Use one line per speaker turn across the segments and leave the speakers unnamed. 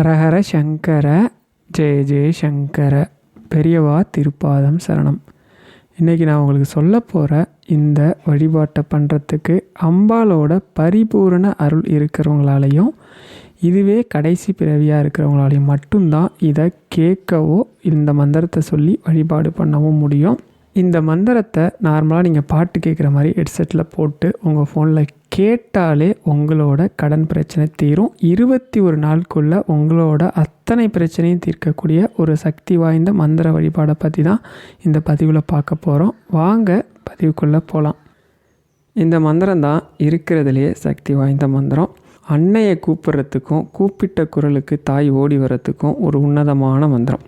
ஹரஹர சங்கர ஜெய ஜெய சங்கர பெரியவா திருப்பாதம் சரணம். இன்றைக்கி நான் உங்களுக்கு சொல்ல போகிற இந்த வழிபாட்டை பண்ணுறதுக்கு அம்பாலோட பரிபூரண அருள் இருக்கிறவங்களாலையும் இதுவே கடைசி பிறவியாக இருக்கிறவங்களாலையும் மட்டும்தான் இதை கேட்கவோ இந்த மந்திரத்தை சொல்லி வழிபாடு பண்ணவும் முடியும். இந்த மந்திரத்தை நார்மலாக நீங்கள் பாட்டு கேட்குற மாதிரி ஹெட்செட்டில் போட்டு உங்கள் ஃபோனில் கேட்டாலே உங்களோட கடன் பிரச்சனை தீரும். இருபத்தி ஒரு நாளுக்குள்ளே உங்களோட அத்தனை பிரச்சனையும் தீர்க்கக்கூடிய ஒரு சக்தி வாய்ந்த மந்திர வழிபாடை பற்றி தான் இந்த பதிவில் பார்க்க போகிறோம் வாங்க பதிவுக்குள்ளே போகலாம் இந்த மந்திரம் தான் இருக்கிறதுலையே சக்தி வாய்ந்த மந்திரம். அன்னையை கூப்பிட்றதுக்கும் கூப்பிட்ட குரலுக்கு தாய் ஓடி வரத்துக்கும் ஒரு உன்னதமான மந்திரம்.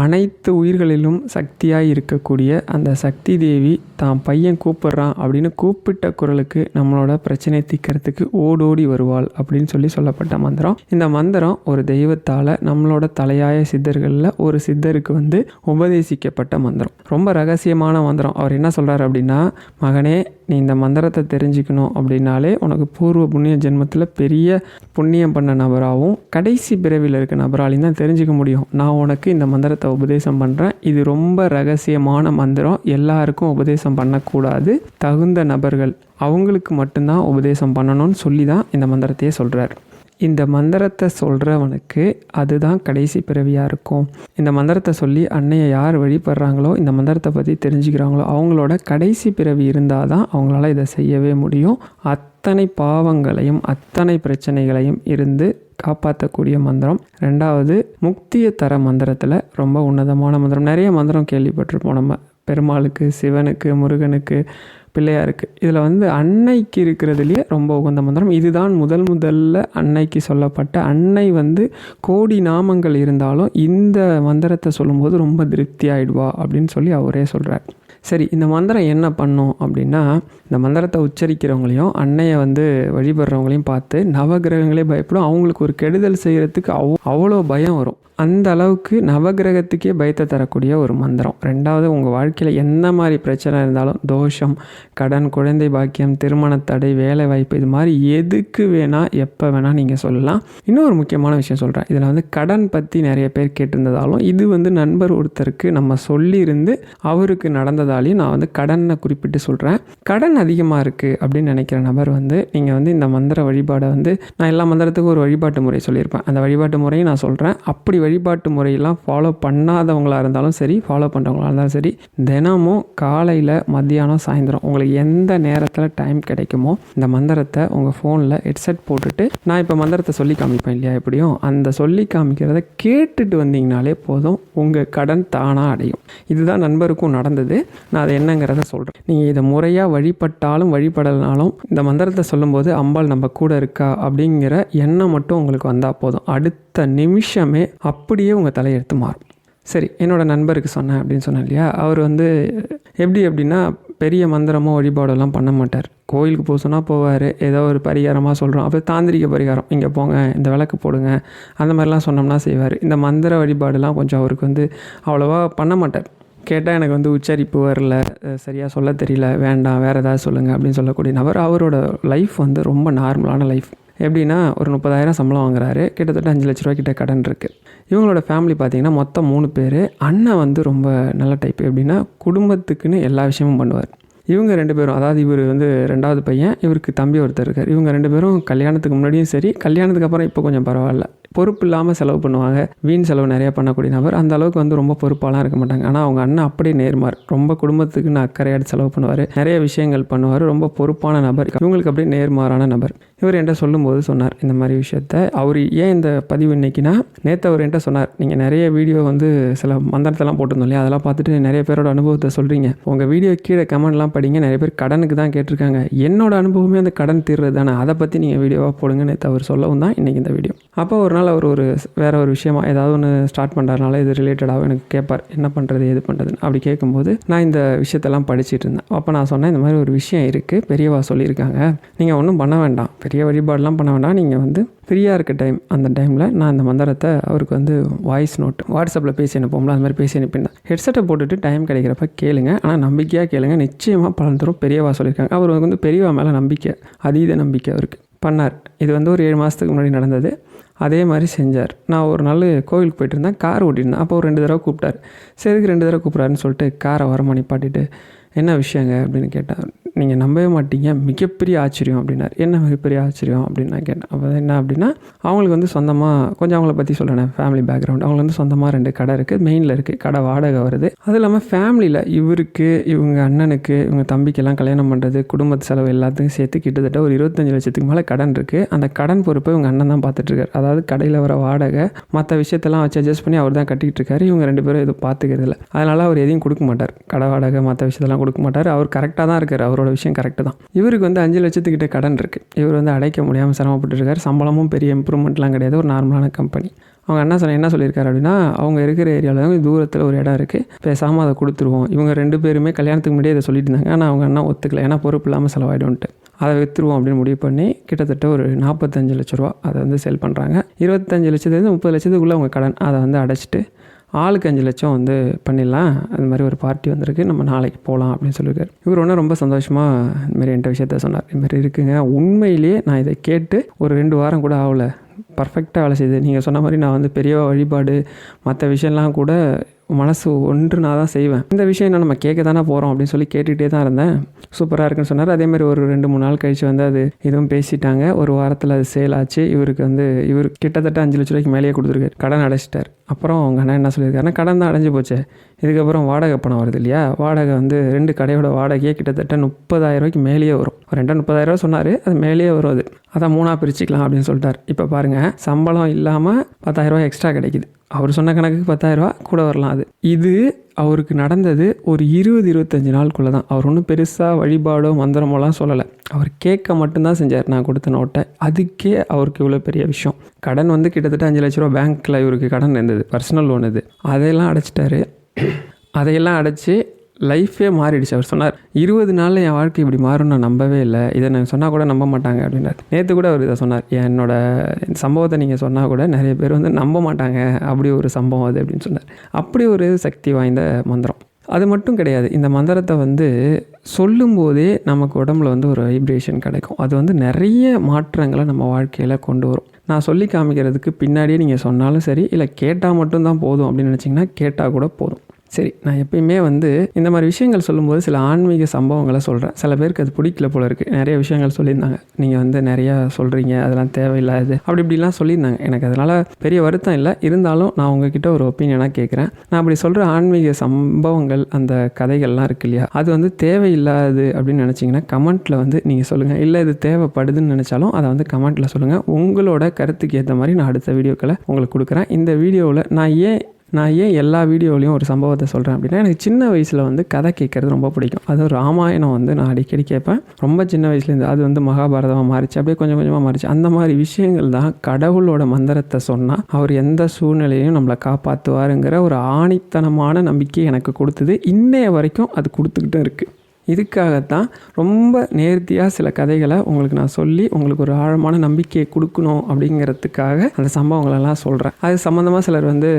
அனைத்து உயிர்களிலும் சக்தியாக இருக்கக்கூடிய அந்த சக்தி தேவி தான் பையன் கூப்பிட்றான் அப்படின்னு கூப்பிட்ட குரலுக்கு நம்மளோட பிரச்சனை தீக்கிறதுக்கு ஓடோடி வருவாள் அப்படின்னு சொல்லி சொல்லப்பட்ட மந்திரம். இந்த மந்திரம் ஒரு தெய்வத்தால் நம்மளோட தலையாய சித்தர்களில் ஒரு சித்தருக்கு வந்து உபதேசிக்கப்பட்ட மந்திரம். ரொம்ப ரகசியமான மந்திரம். அவர் என்ன சொல்கிறார் அப்படின்னா மகனே நீ இந்த மந்திரத்தை தெரிஞ்சுக்கணும் அப்படின்னாலே உனக்கு பூர்வ புண்ணிய ஜென்மத்தில் பெரிய புண்ணியம் பண்ண நபராகவும் கடைசி பிறவியில் இருக்க நபராலையும் தான் தெரிஞ்சுக்க முடியும். நான் உனக்கு இந்த மந்திரத்தை உபதேசம் பண்ணுறேன் இது ரொம்ப ரகசியமான மந்திரம். எல்லாருக்கும் உபதேசம் பண்ணக்கூடாது. தகுந்த நபர்கள் அவங்களுக்கு மட்டும்தான் உபதேசம் பண்ணணும்னு சொல்லி தான் இந்த மந்திரத்தையே சொல்கிறார் இந்த மந்திரத்தை சொல்கிறவனுக்கு அதுதான் கடைசி பிறவியாக இருக்கும். இந்த மந்திரத்தை சொல்லி அன்னையை யார் வழிபடுறாங்களோ இந்த மந்திரத்தை பற்றி தெரிஞ்சுக்கிறாங்களோ அவங்களோட கடைசி பிறவி இருந்தால் தான் அவங்களால இதை செய்யவே முடியும். அத்தனை பாவங்களையும் அத்தனை பிரச்சனைகளையும் இருந்து காப்பாற்றக்கூடிய மந்திரம். ரெண்டாவது முக்தியை தர மந்திரத்தில் ரொம்ப உன்னதமான மந்திரம். நிறைய மந்திரம் கேள்விப்பட்டிருப்போம் நம்ம. பெருமாளுக்கு சிவனுக்கு முருகனுக்கு பிள்ளையாருக்கு இதில் வந்து அன்னைக்கு இருக்கிறதுலையே ரொம்ப உகந்த மந்திரம். இதுதான் முதல் முதல்ல அன்னைக்கு சொல்லப்பட்ட அன்னை வந்து கோடி நாமங்கள் இருந்தாலும் இந்த மந்திரத்தை சொல்லும்போது ரொம்ப திருப்தி ஆகிடுவா அப்படின்னு சொல்லி அவரே சொல்கிறார் சரி இந்த மந்திரம் என்ன பண்ணும் அப்படின்னா இந்த மந்திரத்தை உச்சரிக்கிறவங்களையும் அன்னையை வந்து வழிபடுறவங்களையும் பார்த்து நவகிரகங்களே பயப்படும். அவங்களுக்கு ஒரு கெடுதல் செய்கிறதுக்கு அவ் அவ்வளோ பயம் வரும். அந்த அளவுக்கு நவகிரகத்துக்கே பயத்தை தரக்கூடிய ஒரு மந்திரம். ரெண்டாவது உங்கள் வாழ்க்கையில் என்ன மாதிரி பிரச்சனை இருந்தாலும் தோஷம் கடன் குழந்தை பாக்கியம் திருமண தடை வேலை வாய்ப்பு இது மாதிரி எதுக்கு வேணால் எப்போ வேணால் நீங்கள் சொல்லலாம். இன்னொரு முக்கியமான விஷயம் சொல்கிறேன் இதில் வந்து கடன் பற்றி நிறைய பேர் கேட்டிருந்ததாலும் இது வந்து நண்பர் ஒருத்தருக்கு நம்ம சொல்லியிருந்து அவருக்கு நடந்ததாலையும் நான் வந்து கடனை குறிப்பிட்டு சொல்கிறேன் கடன் அதிகமாக இருக்குது அப்படின்னு நினைக்கிற நபர் வந்து நீங்கள் வந்து இந்த மந்திர வழிபாடை வந்து நான் எல்லா மந்திரத்துக்கும் ஒரு வழிபாட்டு முறை சொல்லியிருப்பேன். அந்த வழிபாட்டு முறையும் நான் சொல்கிறேன் அப்படி வழிபாட்டு முறையெல்லாம் ஃபாலோ பண்ணாதவங்களாக இருந்தாலும் சரி ஃபாலோ பண்ணுறவங்களாக இருந்தாலும் சரி தினமும் காலையில் மத்தியானம் சாயந்தரம் உங்களுக்கு எந்த நேரத்தில் டைம் கிடைக்குமோ இந்த மந்திரத்தை உங்கள் ஃபோனில் ஹெட்செட் போட்டுட்டு நான் இப்போ மந்திரத்தை சொல்லி காமிப்பேன் இல்லையா எப்படியும்? அந்த சொல்லி காமிக்கிறத கேட்டுட்டு வந்தீங்கனாலே போதும் உங்கள் கடன் தானாக அடையும். இதுதான் நண்பருக்கும் நடந்தது. நான் அதை என்னங்கிறத சொல்கிறேன் நீங்கள் இதை முறையாக வழிபட்டாலும் வழிபடலனாலும் இந்த மந்திரத்தை சொல்லும்போது அம்பாள் நம்ம கூட இருக்கா? அப்படிங்கிற எண்ணம் மட்டும் உங்களுக்கு வந்தால் போதும். அடுத்த அடுத்த நிமிஷமே அப்படியே உங்கள் தலையெடுத்து மாறும். சரி என்னோடய நண்பருக்கு சொன்னேன் அப்படின்னு சொன்னேன் இல்லையா? அவர் வந்து எப்படி அப்படின்னா பெரிய மந்திரமோ வழிபாடெல்லாம் பண்ண மாட்டார். கோயிலுக்கு போக சொன்னால் போவார். ஏதோ ஒரு பரிகாரமாக சொல்கிறோம் அப்போ தாந்திரிக பரிகாரம். இங்கே போங்க இந்த விளக்கு போடுங்க. அந்த மாதிரிலாம் சொன்னோம்னா செய்வார். இந்த மந்திர வழிபாடுலாம் கொஞ்சம் அவருக்கு வந்து அவ்வளோவா பண்ண மாட்டார். கேட்டால் எனக்கு வந்து உச்சரிப்பு வரல. சரியாக சொல்ல தெரியல. வேண்டாம் வேறு ஏதாவது சொல்லுங்கள் அப்படின்னு சொல்லக்கூடிய நபர். அவரோட லைஃப் வந்து ரொம்ப நார்மலான லைஃப் எப்படின்னா ஒரு முப்பதாயிரம் சம்பளம் வாங்குறாரு. கிட்டத்தட்ட அஞ்சு லட்ச ரூபாய்க்கிட்ட கிட்ட கடன் இருக்குது இவங்களோட ஃபேமிலி பார்த்திங்கன்னா மொத்தம் மூணு பேர். அண்ணன் வந்து ரொம்ப நல்ல டைப் எப்படின்னா குடும்பத்துக்குன்னு எல்லா விஷயமும் பண்ணுவார். இவங்க ரெண்டு பேரும் அதாவது இவர் வந்து ரெண்டாவது பையன் இவருக்கு தம்பி ஒருத்தர் இருக்கார். இவங்க ரெண்டு பேரும் கல்யாணத்துக்கு முன்னாடியும் சரி கல்யாணத்துக்கு அப்புறம் இப்போ கொஞ்சம் பரவாயில்ல. பொறுப்பு இல்லாமல் செலவு பண்ணுவாங்க. வீண் செலவு நிறையா பண்ணக்கூடிய நபர். அந்த அளவுக்கு வந்து ரொம்ப பொறுப்பாலாம் இருக்க மாட்டாங்க. ஆனால் அவங்க அண்ணன் அப்படியே நேர்மார் ரொம்ப குடும்பத்துக்குன்னு அக்கறையாடு செலவு பண்ணுவார். நிறைய விஷயங்கள் பண்ணுவார். ரொம்ப பொறுப்பான நபர். இவங்களுக்கு அப்படியே நேர்மாறான நபர். இவர் என்கிட்ட சொல்லும்போது சொன்னார் இந்த மாதிரி விஷயத்த. அவர் ஏன் இந்த பதிவு இன்னைக்குன்னா நேற்று அவர் என்கிட்ட சொன்னார் நீங்கள் நிறைய வீடியோ வந்து சில மந்திரத்தெல்லாம் போட்டிருந்தோம் இல்லையா? அதெல்லாம் பார்த்துட்டு நிறைய பேரோட அனுபவத்தை சொல்கிறீங்க உங்கள் வீடியோ கீழே கமெண்ட்லாம் படிங்க. நிறைய பேர் கடனுக்கு தான் கேட்டிருக்காங்க. என்னோட அனுபவமே அந்த கடன் தீர்றது தானே? அதை பற்றி நீங்கள் வீடியோவாக போடுங்க நேற்று அவர் சொல்லவும் தான் இன்றைக்கி இந்த வீடியோ அப்போ ஒரு நாள் அவர் ஒரு வேறு ஒரு விஷயமா ஏதாவது ஒன்று ஸ்டார்ட் பண்ணுறதுனால இது ரிலேட்டடாகவும் எனக்கு கேட்பார். என்ன பண்ணுறது எது பண்ணுறதுன்னு அப்படி கேட்கும்போது நான் இந்த விஷயத்தெல்லாம் படிச்சுட்டு இருந்தேன். அப்போ நான் சொன்னேன் இந்த மாதிரி ஒரு விஷயம் இருக்குது பெரியவா சொல்லியிருக்காங்க. நீங்கள் ஒன்றும் பண்ண வேண்டாம். பெரிய வழிபாடெலாம் பண்ண வேண்டாம். நீங்கள் வந்து ஃப்ரீயாக இருக்க டைம் அந்த டைமில் நான் இந்த மந்திரத்தை அவருக்கு வந்து வாய்ஸ் நோட் வாட்ஸ்அப்பில் பேசி அனுப்போம்ல அந்த மாதிரி பேசி அனுப்பினேன் ஹெட்செட்டை போட்டுட்டு டைம் கிடைக்கிறப்ப கேளுங்க. ஆனால் நம்பிக்கையாக கேளுங்க. நிச்சயமாக பலன் தரும். பெரியவா சொல்லியிருக்காங்க. அவர் வந்து பெரியவா மேலே நம்பிக்கை அதீத நம்பிக்கை அவருக்கு. பண்ணார். இது வந்து ஒரு ஏழு மாதத்துக்கு முன்னாடி நடந்தது. அதே மாதிரி செஞ்சார். நான் ஒரு நாள் கோவிலுக்கு போயிட்டு இருந்தேன். கார் ஓட்டியிருந்தேன் அப்போ ஒரு ரெண்டு தடவை கூப்பிட்டாரு. சரிக்கு ரெண்டு தடவை கூப்பிட்றாருன்னு சொல்லிட்டு காரை வரமா நிப்பாட்டிட்டு என்ன விஷயங்க அப்படின்னு கேட்டேன் நீங்கள் நம்பவே மாட்டீங்க மிகப்பெரிய ஆச்சரியம் அப்படின்னார். என்ன மிகப்பெரிய ஆச்சரியம் அப்படின்னு நான் கேட்டேன். அப்போ என்ன அப்படின்னா அவங்களுக்கு வந்து சொந்தமாக கொஞ்சம் அவங்கள பற்றி சொல்கிறேன் ஃபேமிலி பேக்ரவுண்ட் அவங்க வந்து சொந்தமாக ரெண்டு கடை இருக்குது மெயினில் இருக்குது கடை வாடகை வருது. அது இல்லாமல் ஃபேமிலியில் இவருக்கு இவங்க அண்ணனுக்கு இவங்க தம்பிக்கெல்லாம் கல்யாணம் பண்ணுறது குடும்பத்து செலவு எல்லாத்துக்கும் சேர்த்து கிட்டத்தட்ட ஒரு இருபத்தஞ்சு லட்சத்துக்கு மேலே கடன் இருக்குது அந்த கடன் பொறுப்பை இவங்க அண்ணன் தான் பார்த்துட்ருக்காரு அதாவது கடையில் வர வாடகை மற்ற விஷயத்தெல்லாம் வச்சு அட்ஜஸ்ட் பண்ணி அவர் தான் கட்டிக்கிட்டு இருக்காரு இவங்க ரெண்டு பேரும் எதுவும் பார்த்துக்கிறது இல்லை அதனால் அவர் எதையும் கொடுக்க மாட்டார். கடை வாடகை மற்ற விஷயத்தெல்லாம் கொடுக்க மாட்டார். அவர் கரெக்டாக தான் இருக்கார். அவரோட விஷயம் கரெக்டு தான். இவருக்கு வந்து அஞ்சு லட்சத்துக்கிட்ட கடன் இருக்குது இவர் வந்து அடைக்க முடியாமல் சிரமப்பட்டுருக்கார் சம்பளமும் பெரிய இம்ப்ரூவ்மெண்ட்லாம் கிடையாது. ஒரு நார்மலான கம்பெனி அவங்க அண்ணா சொன்ன என்ன சொல்லியிருக்காரு அப்படின்னா அவங்க இருக்கிற ஏரியாவில் தான் தூரத்தில் ஒரு இடம் இருக்குது பேசாமல் அதை கொடுத்துருவோம். இவங்க ரெண்டு பேருமே கல்யாணத்துக்கு முன்னாடியே இதை சொல்லிட்டு இருந்தாங்க ஆனால் அவங்க அண்ணா ஒத்துக்கல. ஏன்னா பொறுப்பு இல்லாமல் செலவாயிடும்ட்டு அதை விற்றுருவோம் அப்படின்னு முடிவு பண்ணி கிட்டத்தட்ட ஒரு நாற்பத்தஞ்சு லட்ச ரூபா அதை வந்து செல் பண்ணுறாங்க இருபத்தஞ்சு லட்சத்துலேருந்து முப்பது லட்சத்துக்குள்ளே அவங்க கடன் அதை வந்து அடைச்சிட்டு ஆளுக்கு அஞ்சு லட்சம் வந்து பண்ணிடலாம். அது மாதிரி ஒரு பார்ட்டி வந்திருக்கு. நம்ம நாளைக்கு போகலாம் அப்படின்னு சொல்லியிருக்காரு. இவர் ஒன்றும் ரொம்ப சந்தோஷமாக இதுமாரி என்கிட்ட விஷயத்த சொன்னார். இதுமாரி இருக்குங்க. உண்மையிலேயே நான் இதை கேட்டு ஒரு ரெண்டு வாரம் கூட ஆகலை. பர்ஃபெக்டாக வேலை செய்யுது நீங்கள் சொன்ன மாதிரி நான் வந்து பெரிய வழிபாடு மற்ற விஷயம்லாம் கூட மனசு ஒன்று நான் தான் செய்வேன். இந்த விஷயம் என்ன நம்ம கேட்க தானே போகிறோம் அப்படின்னு சொல்லி கேட்டுகிட்டே தான் இருந்தேன். சூப்பராக இருக்குன்னு சொன்னார். அதே மாதிரி ஒரு ரெண்டு மூணு நாள் கழித்து வந்து அது இதுவும் பேசிட்டாங்க. ஒரு வாரத்தில் அது சேல் ஆச்சு. இவருக்கு வந்து இவர் கிட்டத்தட்ட அஞ்சு லட்ச ரூபாய்க்கு மேலேயே கொடுத்துருக்காரு. கடன் அடைச்சிட்டார். அப்புறம் அவங்க அண்ணன் என்ன சொல்லியிருக்காருன்னா கடன் தான் அடைஞ்சு போச்சு. இதுக்கப்புறம் வாடகை பணம் வருது இல்லையா? வாடகை வந்து ரெண்டு கடையோட வாடகையே கிட்டத்தட்ட முப்பதாயிரரூவாய்க்கு மேலேயே வரும். ஒரு முப்பதாயிரரூவா முப்பதாயிரம் சொன்னார் அது மேலேயே வரும் அது அதான் மூணாக பிரிச்சுக்கலாம் அப்படின்னு சொல்லிட்டார். இப்போ பாருங்கள் சம்பளம் இல்லாமல் பத்தாயிரரூவா எக்ஸ்ட்ரா கிடைக்குது. அவர் சொன்ன கணக்குக்கு பத்தாயிரரூவா கூட வரலாம் அது. இது அவருக்கு நடந்தது ஒரு இருபது இருபத்தஞ்சி நாளுக்குள்ளே தான். அவர் ஒன்றும் பெருசாக வழிபாடோ மந்திரமோலாம் சொல்லலை. அவர் கேட்க மட்டும்தான் செஞ்சார் நான் கொடுத்த நோட்டை. அதுக்கே அவருக்கு இவ்வளோ பெரிய விஷயம். கடன் வந்து கிட்டத்தட்ட அஞ்சு லட்ச ரூபா பேங்க்கில் இவருக்கு கடன் இருந்தது பர்சனல் லோன் இது. அதையெல்லாம் அடைச்சிட்டாரு. அதையெல்லாம் அடைச்சி லைஃபே மாறிடுச்சு. அவர் சொன்னார் இருபது நாளில் என் வாழ்க்கை இப்படி மாறும் நான் நம்பவே இல்லை. இதை நான் சொன்னால் கூட நம்ப மாட்டாங்க. அப்படின்னார் நேற்று கூட அவர் இதை சொன்னார் என்னோட சம்பவத்தை நீங்கள் சொன்னால் கூட நிறைய பேர் வந்து நம்ப மாட்டாங்க. அப்படி ஒரு சம்பவம் அது அப்படின்னு சொன்னார். அப்படி ஒரு சக்தி வாய்ந்த மந்திரம். அது மட்டும் கிடையாது இந்த மந்திரத்தை வந்து சொல்லும்போதே நமக்கு உடம்புல வந்து ஒரு வைப்ரேஷன் கிடைக்கும். அது வந்து நிறைய மாற்றங்களை நம்ம வாழ்க்கையில் கொண்டு வரும். நான் சொல்லி காமிக்கிறதுக்கு பின்னாடியே நீங்கள் சொன்னாலும் சரி இல்லை கேட்டால் மட்டும்தான் போதும் அப்படின்னு நினச்சிங்கன்னா கேட்டால் கூட போதும். சரி நான் எப்பயுமே வந்து இந்த மாதிரி விஷயங்கள் சொல்லும்போது சில ஆன்மீக சம்பவங்களை சொல்கிறேன் சில பேருக்கு அது பிடிக்கல போல இருக்குது நிறைய விஷயங்கள் சொல்லியிருந்தாங்க. நீங்கள் வந்து நிறையா சொல்கிறீங்க அதெல்லாம் தேவையில்லாது அப்படி இப்படிலாம் சொல்லியிருந்தாங்க. எனக்கு அதனால் பெரிய வருத்தம் இல்லை. இருந்தாலும் நான் உங்ககிட்ட ஒரு ஒப்பீனியனாக கேட்குறேன் நான் அப்படி சொல்கிற ஆன்மீக சம்பவங்கள் அந்த கதைகள்லாம் இருக்கு இல்லையா? அது வந்து தேவையில்லாது அப்படின்னு நினச்சிங்கன்னா கமெண்ட்டில் வந்து நீங்கள் சொல்லுங்கள் இல்லை இது தேவைப்படுதுன்னு நினச்சாலும் அதை வந்து கமெண்ட்டில் சொல்லுங்கள் உங்களோட கருத்துக்கு ஏற்ற மாதிரி நான் அடுத்த வீடியோக்களை உங்களுக்கு கொடுக்குறேன். இந்த வீடியோவில் நான் ஏன் நான் ஏன் எல்லா வீடியோலையும் ஒரு சம்பவத்தை சொல்கிறேன் அப்படின்னா எனக்கு சின்ன வயசில் வந்து கதை கேட்குறது ரொம்ப பிடிக்கும். அதுவும் ராமாயணம் வந்து நான் அடிக்கடி கேட்பேன். ரொம்ப சின்ன வயசுலேருந்து அது வந்து மகாபாரதமாக மாறிச்சு. அப்படியே கொஞ்சம் கொஞ்சமாக மாறிச்சு. அந்த மாதிரி விஷயங்கள் தான் கடவுளோட மந்திரத்தை சொன்னால் அவர் எந்த சூழ்நிலையும் நம்மளை காப்பாற்றுவாருங்கிற ஒரு ஆணித்தனமான நம்பிக்கை எனக்கு கொடுத்தது. இன்னைய வரைக்கும் அது கொடுத்துக்கிட்டும் இருக்குது இதுக்காகத்தான் ரொம்ப நேர்த்தியாக சில கதைகளை உங்களுக்கு நான் சொல்லி உங்களுக்கு ஒரு ஆழமான நம்பிக்கையை கொடுக்கணும் அப்படிங்கிறதுக்காக அந்த சம்பவங்களெல்லாம் சொல்கிறேன் அது சம்மந்தமாக சிலர் வந்து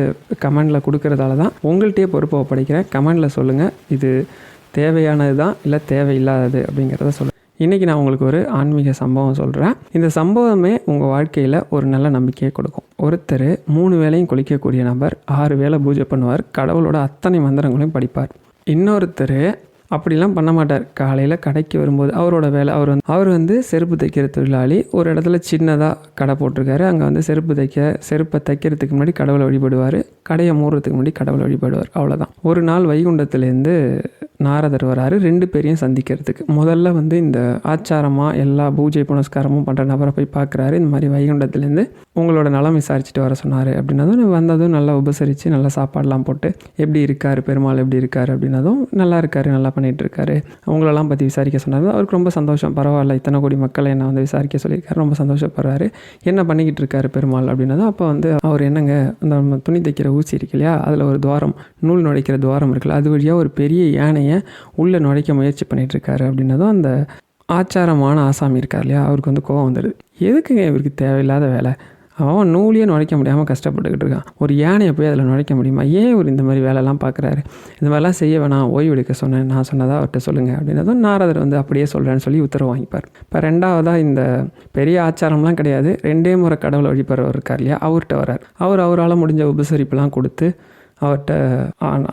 கமெண்டில் கொடுக்கறதால தான் உங்கள்கிட்டயே பொறுப்பை ஒப்படைக்கிறேன். கமெண்டில் சொல்லுங்கள் இது தேவையானது தான் இல்லை தேவையில்லாதது அப்படிங்கிறத சொல்லுங்கள் இன்றைக்கி நான் உங்களுக்கு ஒரு ஆன்மீக சம்பவம் சொல்கிறேன் இந்த சம்பவமே உங்கள் வாழ்க்கையில் ஒரு நல்ல நம்பிக்கையை கொடுக்கும். ஒருத்தர் மூணு வேளையும் குளிக்கக்கூடிய நபர் ஆறு வேளை பூஜை பண்ணுவார் கடவுளோட அத்தனை மந்திரங்களையும் படிப்பார். இன்னொருத்தர் அப்படிலாம் பண்ண மாட்டார். காலையில் கடைக்கு வரும்போது அவரோட வேலை அவர் வந்து அவர் வந்து செருப்பு தைக்கிற தொழிலாளி. ஒரு இடத்துல சின்னதாக கடை போட்டிருக்காரு. அங்கே வந்து செருப்பு தைக்க செருப்பை தைக்கிறதுக்கு முன்னாடி கடவுளை வழிபடுவார். கடையை மூடுறதுக்கு முன்னாடி கடவுளை வழிபடுவார். அவ்வளோதான் ஒரு நாள் வைகுண்டத்துலேருந்து நாரதர் வராரு. ரெண்டு பேரையும் சந்திக்கிறதுக்கு. முதல்ல வந்து இந்த ஆச்சாரமாக எல்லா பூஜை புனஸ்காரமும் பண்ணுற நபரை போய் பார்க்குறாரு இந்த மாதிரி வைகுண்டத்துலேருந்து உங்களோட நலம் விசாரிச்சுட்டு வர சொன்னார் அப்படின்னதும் வந்ததும் நல்லா உபசரித்து நல்லா சாப்பாடெலாம் போட்டு எப்படி இருக்கார் பெருமாள் எப்படி இருக்கார் அப்படின்னதும் நல்லா இருக்காரு நல்லா பண்ணிகிட்டு இருக்காரு. அவங்களெல்லாம் பற்றி விசாரிக்க சொன்னார். அவருக்கு ரொம்ப சந்தோஷம். பரவாயில்ல இத்தனை கோடி மக்களை என்ன வந்து விசாரிக்க சொல்லியிருக்காரு. ரொம்ப சந்தோஷப்படுறாரு. என்ன பண்ணிக்கிட்டு இருக்காரு பெருமாள் அப்படின்னதும் அப்போ வந்து அவர் என்னங்க அந்த நம்ம துணி தைக்கிற ஊசி இருக்கு இல்லையா? அதில் ஒரு துவாரம் நூல் நுழைக்கிற துவாரம் இருக்குல்ல அது வழியாக ஒரு பெரிய யானையை உள்ளே நுழைக்க முயற்சி பண்ணிகிட்டு இருக்காரு அப்படின்னதும் அந்த ஆச்சாரமான ஆசாமி இருக்கார் இல்லையா? அவருக்கு வந்து கோவம் வந்துடுது எதுக்குங்க இவருக்கு தேவையில்லாத வேலை? அவன் நூலையே நுழைக்க முடியாமல் கஷ்டப்பட்டுக்கிட்டு இருக்கான். ஒரு யானையை போய் அதில் நுழைக்க முடியுமா? ஏன் ஒரு இந்த மாதிரி வேலைலாம் பார்க்குறாரு இந்த மாதிரிலாம் செய்ய வேணாம் ஓய்வு எடுக்க சொன்னேன் நான் சொன்னதாக அவர்கிட்ட சொல்லுங்கள் அப்படின்னதும் நாரதர் வந்து அப்படியே சொல்கிறேன்னு சொல்லி உத்தரவு வாங்கிப்பார். இப்போ ரெண்டாவதாக இந்த பெரிய ஆச்சாரம்லாம் கிடையாது. ரெண்டே முறை கடவுளை வழிபடுறவர் இருக்கார் இல்லையா? அவர்கிட்ட வரார் அவர் அவரால் முடிஞ்ச உபசரிப்புலாம் கொடுத்து அவர்கிட்ட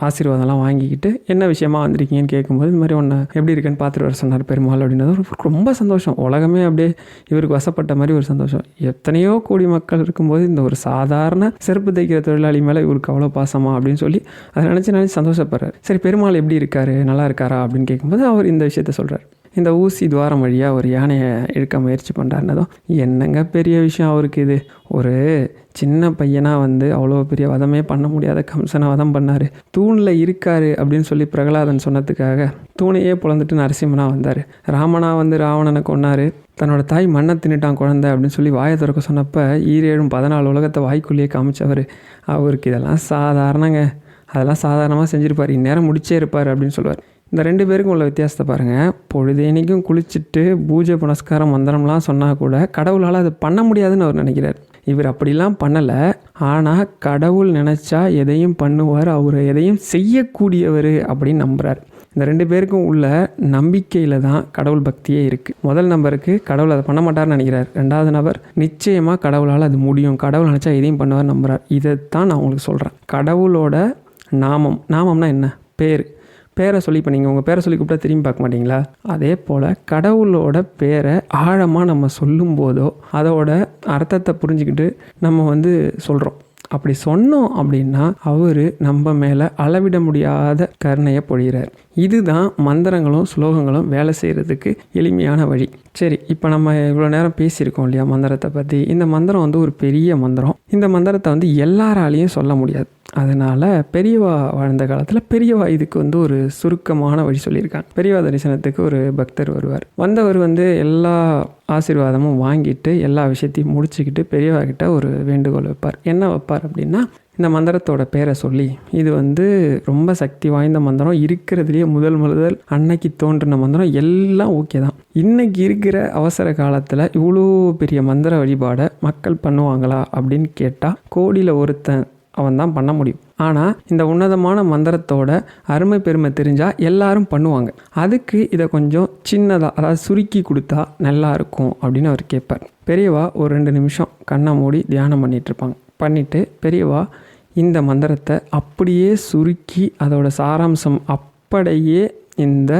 ஆசீர்வாதம்லாம் வாங்கிக்கிட்டு என்ன விஷயமா வந்திருக்கீங்கன்னு கேட்கும்போது இந்த மாதிரி ஒன்று எப்படி இருக்குன்னு பார்த்துட்டு வர சொன்னார் பெருமாள் அப்படின்னது ரொம்ப சந்தோஷம். உலகமே அப்படியே இவருக்கு வசப்பட்ட மாதிரி ஒரு சந்தோஷம். எத்தனையோ கோடி மக்கள் இருக்கும்போது இந்த ஒரு சாதாரண செருப்பு தைக்கிற தொழிலாளி மேலே இவருக்கு அவ்வளோ பாசமா? அப்படின்னு சொல்லி அதை நினச்சி நினச்சி சந்தோஷப்படுறாரு. சரி பெருமாள் எப்படி இருக்காரு? நல்லா இருக்காரா? அப்படின்னு கேட்கும்போது அவர் இந்த விஷயத்த சொல்கிறார் இந்த ஊசி துவாரம் வழியாக ஒரு யானையை இழுக்க முயற்சி பண்ணுறாருனதும் என்னங்க பெரிய விஷயம் அவருக்கு இது? ஒரு சின்ன பையனாக வந்து அவ்வளோ பெரிய வதமே பண்ண முடியாத கம்சனை வதம் பண்ணார். தூணில் இருக்காரு அப்படின்னு சொல்லி பிரகலாதன் சொன்னதுக்காக தூணையே பொழந்துட்டு நரசிம்மனா வந்தார். ராமனா வந்து ராவணனை கொன்னார். தன்னோட தாய் மண்ணை தின்னுட்டான் குழந்தை அப்படின்னு சொல்லி வாயை திறக்க சொன்னப்போ ஈரேழும் பதினாலு உலகத்தை வாய்க்குள்ளேயே காமிச்சவர். அவருக்கு இதெல்லாம் சாதாரணங்க. அதெல்லாம் சாதாரணமாக செஞ்சுருப்பார். இந்நேரம் முடிச்சே இருப்பார் அப்படின்னு சொல்லுவார். இந்த ரெண்டு பேருக்கும் உள்ள வித்தியாசத்தை பாருங்கள் பொழுதேனிக்கும் குளிச்சுட்டு பூஜை புனஸ்காரம் மந்திரம்லாம் சொன்னால் கூட கடவுளால் அது பண்ண முடியாதுன்னு அவர் நினைக்கிறார். இவர் அப்படிலாம் பண்ணலை. ஆனால் கடவுள் நினச்சா எதையும் பண்ணுவார் அவர் எதையும் செய்யக்கூடியவர் அப்படின்னு நம்புகிறார் இந்த ரெண்டு பேருக்கும் உள்ள நம்பிக்கையில் தான் கடவுள் பக்தியே இருக்குது முதல் நபருக்கு கடவுள் அதை பண்ண மாட்டார்னு நினைக்கிறார். ரெண்டாவது நபர் நிச்சயமாக கடவுளால் அது முடியும். கடவுள் நினச்சா எதையும் பண்ணுவார் நம்புகிறார் இதைத்தான் நான் உங்களுக்கு சொல்கிறேன் கடவுளோட நாமம். நாமம்னா என்ன? பேர். பேரை சொல்லி இப்போ நீங்கள் உங்கள் பேரை சொல்லி கூப்பிட்டா திரும்பி பார்க்க மாட்டீங்களா? அதே போல் கடவுளோட பேரை ஆழமாக நம்ம சொல்லும்போதோ அதோட அர்த்தத்தை புரிஞ்சுக்கிட்டு நம்ம வந்து சொல்கிறோம் அப்படி சொன்னோம் அப்படின்னா அவர் நம்ம மேலே அளவிட முடியாத கருணையை பொழிகிறார் இதுதான் மந்திரங்களும் ஸ்லோகங்களும் வேலை செய்கிறதுக்கு எளிமையான வழி. சரி இப்போ நம்ம இவ்வளோ நேரம் பேசியிருக்கோம் இல்லையா மந்திரத்தை பற்றி இந்த மந்திரம் வந்து ஒரு பெரிய மந்திரம். இந்த மந்திரத்தை வந்து எல்லாராலையும் சொல்ல முடியாது. அதனால் பெரியவா வாழ்ந்த காலத்தில் பெரியவா இதுக்கு வந்து ஒரு சுருக்கமான வழி சொல்லியிருக்காங்க. பெரியவா தரிசனத்துக்கு ஒரு பக்தர் வருவார். வந்தவர் வந்து எல்லா ஆசீர்வாதமும் வாங்கிட்டு எல்லா விஷயத்தையும் முடிச்சுக்கிட்டு பெரியவா கிட்ட ஒரு வேண்டுகோள் வைப்பார். என்ன வைப்பார் அப்படின்னா இந்த மந்திரத்தோட பேரை சொல்லி இது வந்து ரொம்ப சக்தி வாய்ந்த மந்திரம். இருக்கிறதுலேயே முதல் முதல் அன்னைக்கு தோன்றின மந்திரம் எல்லாம் ஓகே தான். இன்னைக்கு இருக்கிற அவசர காலத்தில் இவ்வளோ பெரிய மந்திர வழிபாடை மக்கள் பண்ணுவாங்களா அப்படின்னு கேட்டால் கோடியில் ஒருத்தன் அவன் தான் பண்ண முடியும். ஆனால் இந்த உன்னதமான மந்திரத்தோட அருமை பெருமை தெரிஞ்சால் எல்லாரும் பண்ணுவாங்க. அதுக்கு இதை கொஞ்சம் சின்னதாக அதாவது சுருக்கி கொடுத்தா நல்லா இருக்கும் அப்படின்னு அவர் கேட்பார். பெரியவா ஒரு ரெண்டு நிமிஷம் கண்ணை மூடி தியானம் பண்ணிகிட்ருப்பாங்க பண்ணிவிட்டு பெரியவா இந்த மந்திரத்தை அப்படியே சுருக்கி அதோட சாராம்சம் அப்படியே இந்த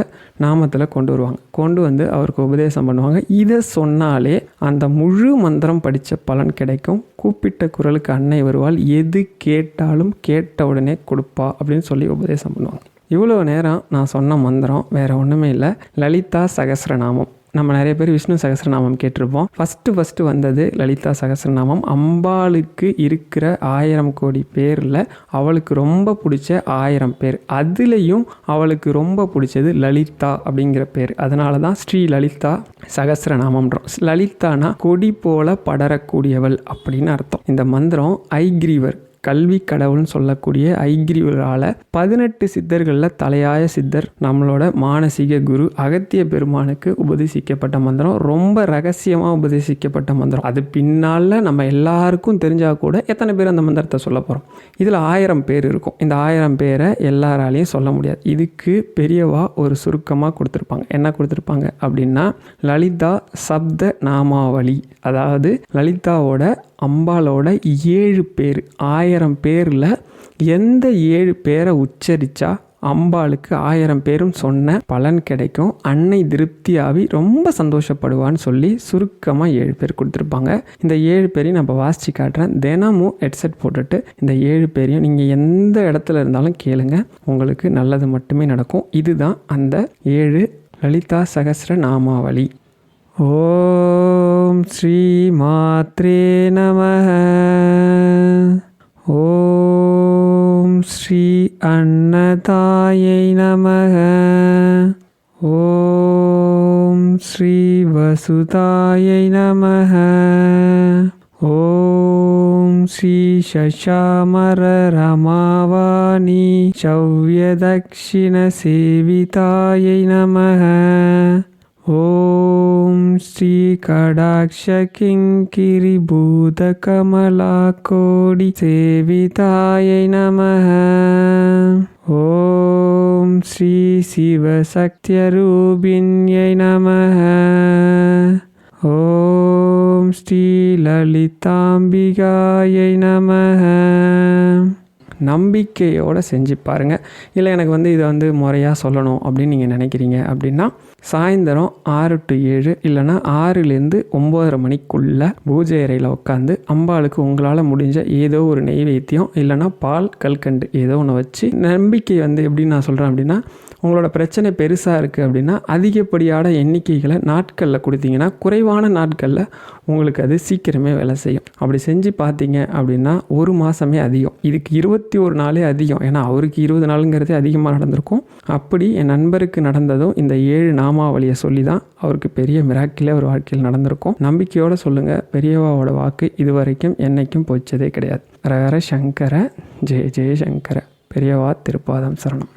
நாமத்தில் கொண்டு வருவாங்க. கொண்டு வந்து அவருக்கு உபதேசம் பண்ணுவாங்க. இதை சொன்னாலே அந்த முழு மந்திரம் படித்த பலன் கிடைக்கும். கூப்பிட்ட குரலுக்கு அன்னை வருவாள். எது கேட்டாலும் கேட்ட உடனே கொடுப்பா அப்படின்னு சொல்லி உபதேசம் பண்ணுவாங்க. இவ்வளோ நேரம் நான் சொன்ன மந்திரம் வேறு ஒன்றுமே இல்லை. லலிதா சகசிரநாமம். நம்ம நிறைய பேர் விஷ்ணு சகஸ்ரநாமம் கேட்டிருப்போம். ஃபஸ்ட்டு ஃபஸ்ட்டு வந்தது லலிதா சகஸ்ரநாமம் அம்பாளுக்கு இருக்கிற ஆயிரம் கோடி பேரில் அவளுக்கு ரொம்ப பிடிச்ச ஆயிரம் பேர். அதுலேயும் அவளுக்கு ரொம்ப பிடிச்சது லலிதா அப்படிங்கிற பேர். அதனால தான் ஸ்ரீ லலிதா சகஸ்ரநாமம்ன்றோம் லலிதானா கொடி போல படரக்கூடியவள் அப்படின்னு அர்த்தம். இந்த மந்திரம் ஐக்ரீவர் கல்வி கடவுள்னு சொல்லக்கூடிய ஐகிரிவரால் பதினெட்டு சித்தர்களில் தலையாய சித்தர் நம்மளோட மானசீக குரு அகத்திய பெருமானுக்கு உபதேசிக்கப்பட்ட மந்திரம். ரொம்ப ரகசியமாக உபதேசிக்கப்பட்ட மந்திரம். அது பின்னால் நம்ம எல்லாருக்கும் தெரிஞ்சால் கூட எத்தனை பேர் அந்த மந்திரத்தை சொல்ல போகிறோம் இதில் ஆயிரம் பேர் இருக்கும். இந்த ஆயிரம் பேரை எல்லாராலையும் சொல்ல முடியாது. இதுக்கு பெரியவா ஒரு சுருக்கமாக கொடுத்துருப்பாங்க. என்ன கொடுத்துருப்பாங்க அப்படின்னா லலிதா சப்த நாமாவளி. அதாவது லலிதாவோட அம்பாலோட ஏழு பேர் ஆயிரம் பேரில் எந்த ஏழு பேரை உச்சரித்தா அம்பாளுக்கு ஆயிரம் பேரும் சொன்ன பலன் கிடைக்கும். அன்னை திருப்தியாகி ரொம்ப சந்தோஷப்படுவான்னு சொல்லி சுருக்கமாக ஏழு பேர் கொடுத்துருப்பாங்க. இந்த ஏழு பேரையும் நம்ம வாசித்து காட்டுறேன். தினமும் ஹெட்செட் போட்டுட்டு இந்த ஏழு பேரையும் நீங்கள் எந்த இடத்துல இருந்தாலும் கேளுங்க. உங்களுக்கு நல்லது மட்டுமே நடக்கும். இதுதான் அந்த ஏழு லலிதா சகசிர நாமாவளி. ॐ श्रीमात्रे नमः। ॐ श्री अन्नतायै नमः। ॐ श्रीवसुतायै नमः। ॐ श्रीशशामरमावाणी शव्यदक्षिणसेवितायै नमः। ஓம் ஸ்ரீ கடாட்ச கிங்கிரி பூத கமலா கோடி சேவிதாயை நமः ஓம் ஸ்ரீ சிவசக்தியரூபிண்யை நமः ஓம் ஸ்ரீ லலிதாம்பிகாயை நமः நம்பிக்கையோடு செஞ்சு பாருங்கள் இல்லை எனக்கு வந்து இதை வந்து முறையாக சொல்லணும் அப்படின்னு நீங்கள் நினைக்கிறீங்க அப்படின்னா சாயந்தரம் ஆறு டு ஏழு இல்லைன்னா ஆறுலேருந்து ஒம்போதரை மணிக்குள்ளே பூஜை அறையில் உட்காந்து அம்பாளுக்கு உங்களால் முடிஞ்ச ஏதோ ஒரு நெய்வேத்தியம் இல்லைன்னா பால் கல்கண்டு ஏதோ ஒன்று வச்சு நம்பிக்கை வந்து எப்படி நான் சொல்கிறேன் அப்படின்னா உங்களோட பிரச்சனை பெருசாக இருக்குது அப்படின்னா அதிகப்படியான எண்ணிக்கைகளை நாட்களில் கொடுத்தீங்கன்னா குறைவான நாட்களில் உங்களுக்கு அது சீக்கிரமே வேலை செய்யும். அப்படி செஞ்சு பார்த்தீங்க அப்படின்னா ஒரு மாதமே அதிகம். இதுக்கு இருபத்தி ஒரு நாளே அதிகம். ஏன்னா அவருக்கு இருபது நாளுங்கிறதே அதிகமாக நடந்திருக்கும். அப்படி என் நண்பருக்கு நடந்ததும் இந்த ஏழு நாமாவளியை சொல்லி தான் அவருக்கு பெரிய மிராக்கிலே ஒரு வாழ்க்கையில் நடந்திருக்கும். நம்பிக்கையோடு சொல்லுங்கள் பெரியவாவோட வாக்கு இதுவரைக்கும் என்னைக்கும் போச்சதே கிடையாது. ரகர சங்கர ஜெய ஜெய சங்கர. பெரியவா திருப்பாதம் சரணம்.